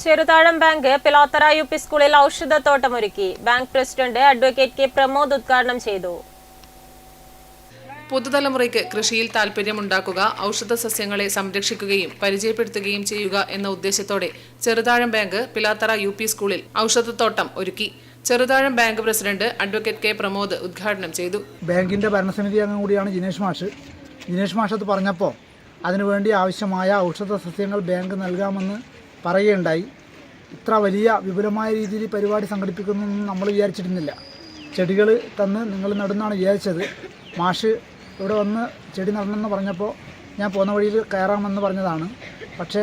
Cheruthazham bank Pilathara U P സ്കൂളിൽ ഔഷധത്തോട്ടമൊരുക്കി. Bank president advocate K Pramod ഉദ്ഘാടനം ചെയ്തു. പുതുതലമുറയ്ക്ക് കൃഷിയിൽ താൽപ്പര്യമുണ്ടാക്കുക ഔഷധ സസ്യങ്ങളെ സംരക്ഷിക്കുകയും പരിചയപ്പെടുത്തുകയും ചെയ്യുക എന്ന ഉദ്ദേശത്തോടെ Cheruthazham bank Pilathara U P സ്കൂളിൽ ഔഷധത്തോട്ടം ഒരുക്കി. Cheruthazham bank president advocate K Pramod ഉദ്ഘാടനം ചെയ്തു. ബാങ്കിന്റെ ഭരണസമിതി അംഗം കൂടിയാണ് ജിനേഷ് മാഷ്. ജിനേഷ് മാഷ് അത് പറഞ്ഞപ്പോൾ അതിനുവേണ്ടി ആവശ്യമായ ഔഷധ സസ്യങ്ങൾ ബാങ്ക് നൽകാമെന്ന് പറയുകയുണ്ടായി. ഇത്ര വലിയ വിപുലമായ രീതിയിൽ പരിപാടി സംഘടിപ്പിക്കുന്നൊന്നും നമ്മൾ വിചാരിച്ചിരുന്നില്ല. ചെടികൾ തന്ന് നിങ്ങൾ നടുന്നാണ് വിചാരിച്ചത്. മാഷ് ഇവിടെ വന്ന് ചെടി നടണമെന്ന് പറഞ്ഞപ്പോൾ ഞാൻ പോകുന്ന വഴിയിൽ കയറാമെന്ന് പറഞ്ഞതാണ്. പക്ഷേ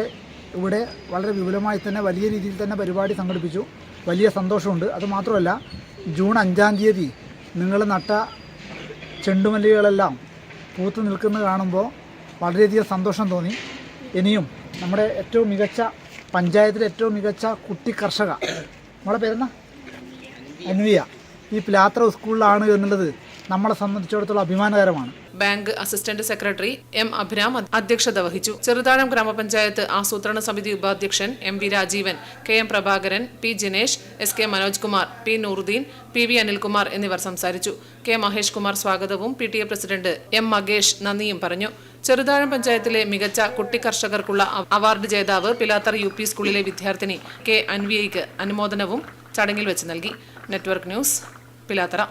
ഇവിടെ വളരെ വിപുലമായി തന്നെ വലിയ രീതിയിൽ തന്നെ പരിപാടി സംഘടിപ്പിച്ചു. വലിയ സന്തോഷമുണ്ട്. അതുമാത്രമല്ല ജൂൺ അഞ്ചാം തീയതി നിങ്ങൾ നട്ട ചെണ്ടുമല്ലികളെല്ലാം പൂത്ത് നിൽക്കുന്നത് കാണുമ്പോൾ വളരെയധികം സന്തോഷം തോന്നി. ഇനിയും നമ്മുടെ ഏറ്റവും മികച്ച പഞ്ചായത്തിലെ ഏറ്റവും മികച്ച കുട്ടി കർഷക. നമ്മളെ പേരെന്നാ അൻവിയ ഈ പിലാത്ര സ്കൂളിലാണ് എന്നുള്ളത് നമ്മളെ സംബന്ധിച്ചിടത്തോളം അഭിമാനകരമാണ്. Bank assistant secretary M Abhiram അധ്യക്ഷത വഹിച്ചു. ചെറുതാഴം ഗ്രാമപഞ്ചായത്ത് ആസൂത്രണ സമിതി ഉപാധ്യക്ഷൻ M V Rajeevan K M Prabhakaran P Jinesh S K Manoj Kumar P Nooruddin P V Anilkumar എന്നിവർ സംസാരിച്ചു. കെ മഹേഷ് കുമാർ സ്വാഗതവും P T A president M Makesh നന്ദിയും പറഞ്ഞു. ചെറുതാഴം പഞ്ചായത്തിലെ മികച്ച കുട്ടി കർഷകർക്കുള്ള അവാർഡ് ജേതാവ് പിലാത്തർ യു പി സ്കൂളിലെ വിദ്യാർത്ഥിനി കെ അൻവിയയ്ക്ക് അനുമോദനവും ചടങ്ങിൽ വെച്ച് നൽകി. Network news Pilathara.